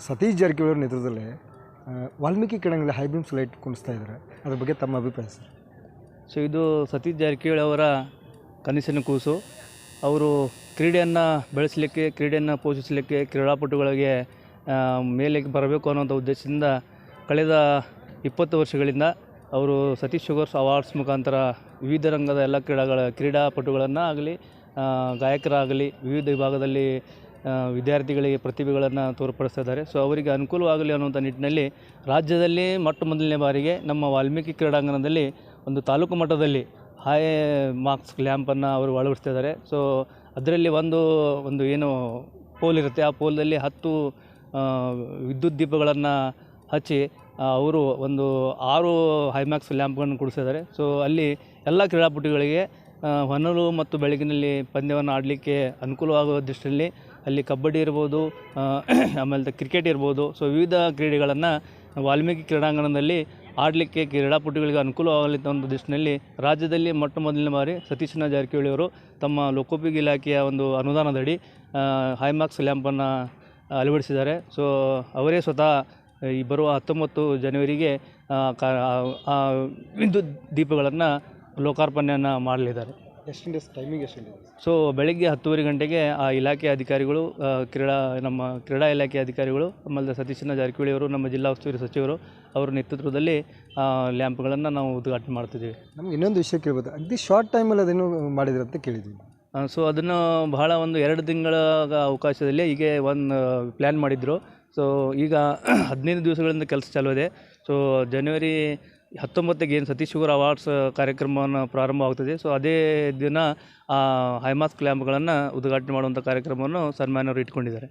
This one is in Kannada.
ಸತೀಶ್ ಜಾರಕಿಹೊಳಿ ನೇತೃತ್ವದಲ್ಲಿ ವಾಲ್ಮೀಕಿ ಕ್ರೀಡಾಂಗಣದಲ್ಲಿ ಹೈ ಬೀಮ್ಸ್ ಲೈಟ್ ಕುಣಿಸ್ತಾ ಇದ್ದಾರೆ. ಅದ್ರ ಬಗ್ಗೆ ತಮ್ಮ ಅಭಿಪ್ರಾಯ ಸರ್? ಸೊ ಇದು ಸತೀಶ್ ಜಾರಕಿಹೊಳಿ ಅವರ ಕನಸಿನ ಕೂಸು. ಅವರು ಕ್ರೀಡೆಯನ್ನು ಬೆಳೆಸಲಿಕ್ಕೆ, ಕ್ರೀಡೆಯನ್ನು ಪೋಷಿಸಲಿಕ್ಕೆ, ಕ್ರೀಡಾಪಟುಗಳಿಗೆ ಮೇಲೆ ಬರಬೇಕು ಅನ್ನೋಂಥ ಉದ್ದೇಶದಿಂದ ಕಳೆದ ಇಪ್ಪತ್ತು ವರ್ಷಗಳಿಂದ ಅವರು ಸತೀಶ್ ಶುಗರ್ಸ್ ಅವಾರ್ಡ್ಸ್ ಮುಖಾಂತರ ವಿವಿಧ ರಂಗದ ಎಲ್ಲ ಕ್ರೀಡಾಗಳ ಕ್ರೀಡಾಪಟುಗಳನ್ನು ಆಗಲಿ ಗಾಯಕರಾಗಲಿ, ವಿವಿಧ ವಿಭಾಗದಲ್ಲಿ ವಿದ್ಯಾರ್ಥಿಗಳಿಗೆ ಪ್ರತಿಭೆಗಳನ್ನು ತೋರ್ಪಡಿಸ್ತಿದ್ದಾರೆ ಸೊ ಅವರಿಗೆ ಅನುಕೂಲವಾಗಲಿ ಅನ್ನುವಂಥ ನಿಟ್ಟಿನಲ್ಲಿ ರಾಜ್ಯದಲ್ಲಿ ಮೊಟ್ಟ ಮೊದಲನೇ ಬಾರಿಗೆ ನಮ್ಮ ವಾಲ್ಮೀಕಿ ಕ್ರೀಡಾಂಗಣದಲ್ಲಿ ಒಂದು ತಾಲೂಕು ಮಟ್ಟದಲ್ಲಿ ಹೈ ಮಾರ್ಕ್ಸ್ ಲ್ಯಾಂಪನ್ನು ಅವರು ಅಳವಡಿಸ್ತಾ ಇದ್ದಾರೆ. ಸೊ ಅದರಲ್ಲಿ ಒಂದು ಒಂದು ಏನು ಪೋಲ್ ಇರುತ್ತೆ, ಆ ಪೋಲ್ದಲ್ಲಿ ಹತ್ತು ವಿದ್ಯುತ್ ದೀಪಗಳನ್ನು ಹಚ್ಚಿ ಅವರು ಒಂದು ಆರು ಹೈಮ್ಯಾಕ್ಸ್ ಲ್ಯಾಂಪ್ಗಳನ್ನು ಕೊಡಿಸಿದ್ದಾರೆ ಸೊ ಅಲ್ಲಿ ಎಲ್ಲ ಕ್ರೀಡಾಪಟುಗಳಿಗೆ ಹೊನಲು ಮತ್ತು ಬೆಳಗಿನಲ್ಲಿ ಪಂದ್ಯವನ್ನು ಆಡಲಿಕ್ಕೆ ಅನುಕೂಲವಾಗುವ ದೃಷ್ಟಿಯಲ್ಲಿ ಅಲ್ಲಿ ಕಬಡ್ಡಿ ಇರ್ಬೋದು ಆಮೇಲೆ ಕ್ರಿಕೆಟ್ ಇರ್ಬೋದು. ಸೊ ವಿವಿಧ ಕ್ರೀಡೆಗಳನ್ನು ವಾಲ್ಮೀಕಿ ಕ್ರೀಡಾಂಗಣದಲ್ಲಿ ಆಡಲಿಕ್ಕೆ ಕ್ರೀಡಾಪಟುಗಳಿಗೆ ಅನುಕೂಲವಾಗಲಿ ಅಂತ ಒಂದು ದೃಷ್ಟಿನಲ್ಲಿ ರಾಜ್ಯದಲ್ಲಿ ಮೊಟ್ಟ ಮೊದಲನೇ ಬಾರಿ ಸತೀಶನ ಜಾರಕಿಹೊಳಿ ಅವರು ತಮ್ಮ ಲೋಕೋಪಯೋಗಿ ಇಲಾಖೆಯ ಒಂದು ಅನುದಾನದಡಿ ಹೈಮಾರ್ಕ್ಸ್ ಲ್ಯಾಂಪನ್ನು ಅಳವಡಿಸಿದ್ದಾರೆ. ಸೊ ಅವರೇ ಸ್ವತಃ ಈ ಬರುವ ಹತ್ತೊಂಬತ್ತು ಜನವರಿಗೆ ವಿದ್ಯುತ್ ದೀಪಗಳನ್ನು ಲೋಕಾರ್ಪಣೆಯನ್ನು ಮಾಡಲಿದ್ದಾರೆ. ಟೈಮಿಂಗ್ ಸೊ ಬೆಳಗ್ಗೆ ಹತ್ತುವರೆ ಗಂಟೆಗೆ ಆ ಇಲಾಖೆ ಅಧಿಕಾರಿಗಳು ಆ, ಕ್ರೀಡಾ ನಮ್ಮ ಕ್ರೀಡಾ ಇಲಾಖೆ ಅಧಿಕಾರಿಗಳು ಆಮೇಲೆ ಸತೀಶನ ಜಾರಕಿಹೊಳಿ ಅವರು ನಮ್ಮ ಜಿಲ್ಲಾ ಉಸ್ತುವಾರಿ ಸಚಿವರು ಅವರ ನೇತೃತ್ವದಲ್ಲಿ ಆ, ಲ್ಯಾಂಪ್ಗಳನ್ನು ನಾವು ಉದ್ಘಾಟನೆ ಮಾಡ್ತಿದ್ದೀವಿ ನಮ್ಗೆ ಇನ್ನೊಂದು ವಿಷಯ ಕೇಳ್ಬೋದು. ಅಗದಿ ಶಾರ್ಟ್ ಟೈಮಲ್ಲಿ ಅದೇನು ಮಾಡಿದ್ರು ಅಂತ ಕೇಳಿದ್ವಿ ಸೊ ಅದನ್ನು ಬಹಳ ಒಂದು ಎರಡು ತಿಂಗಳ ಅವಕಾಶದಲ್ಲಿ ಹೀಗೆ ಒಂದು ಪ್ಲ್ಯಾನ್ ಮಾಡಿದ್ರು. ಸೊ ಈಗ ಹದಿನೈದು ದಿವಸಗಳಿಂದ ಕೆಲಸ ಚಾಲೂ ಇದೆ ಸೊ ಜನವರಿ ಹತ್ತೊಂಬತ್ತಿಗೆ ಗೇನ್ ಸತೀಶ್ ಶುಗರ್ ಅವಾರ್ಡ್ಸ್ ಕಾರ್ಯಕ್ರಮವನ್ನು ಪ್ರಾರಂಭವಾಗ್ತದೆ ಸೊ ಅದೇ ದಿನ ಹೈಮಾಸ್ ಕ್ಲ್ಯಾಂಪ್ಗಳನ್ನು ಉದ್ಘಾಟನೆ ಮಾಡುವಂಥ ಕಾರ್ಯಕ್ರಮವನ್ನು ಸನ್ಮಾನ್ಯವರು ಇಟ್ಕೊಂಡಿದ್ದಾರೆ.